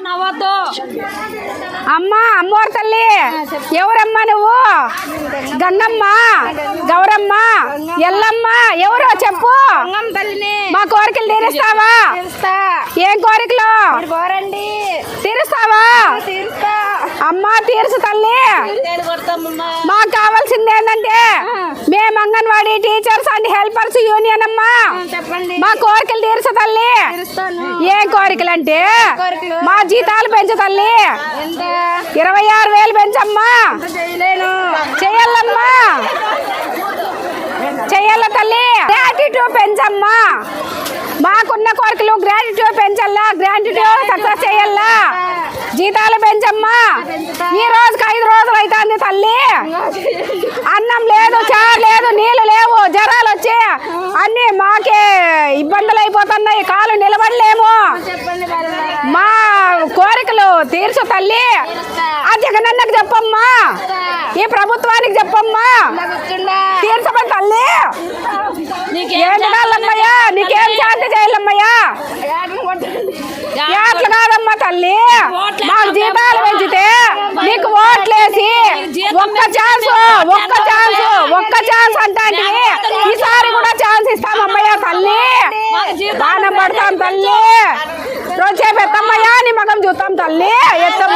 నవ్వద్దు. అమ్మా అమ్మోరు తల్లి. ఎవరమ్మా నువ్వు? గంగమ్మ గౌరమ్మ ఎల్లమ్మ ఎవరో చెప్పు. మా కోరికలు తీరుస్తావా? తీరుస్తా. ఏం కోరికలు? తీరుస్తావా? తీరుస్తా. అమ్మా తీర్చు తల్లి. నేను మేము anganwadi teachers and helpers union అమ్మా. మా కోరికలు తీర్చు తల్లి. ఏం కోరికలు? అంటే? మా జీతాలు పెంచు తల్లి. ఇరవై ఆరు వేలు పెంచమ్మా. చెయ్యాలమ్మా. చెయ్యాల తల్లి. గ్రాటిట్యూడ్ పెంచమ్మా. మాకున్న కోరికలు గ్రాటిట్యూడ్ పెంచల్లా. గ్రాటిట్యూడ్ సక్సెస్ చేయాలా జీతాలు పెంచమ్మా. ఈ రోజుకి ఐదు రోజులు అవుతుంది తల్లి. ఇబ్బందులు అయిపోతున్నాయి కాలు నిలబడలేము. మా కోరికలు తీర్చు తల్లి. ఆ జగనన్నకు చెప్పమ్మా. ఈ ప్రభుత్వానికి చెప్పమ్మా. తీర్చమని తల్లి. ఏం నీకేం శాంతి చేయాలమ్మయ్యా. ఏట్లు కాదమ్మా తల్లి. మాకు జీతాలు పెంచితే నీకు ఓట్లేసి ఒక్క ఛాన్స్ ఒక్క ఛాన్స్. తల్లి రోజు పెద్దమ్మయ్యా నీ మగం చూస్తాం తల్లి ఎత్తమ్మా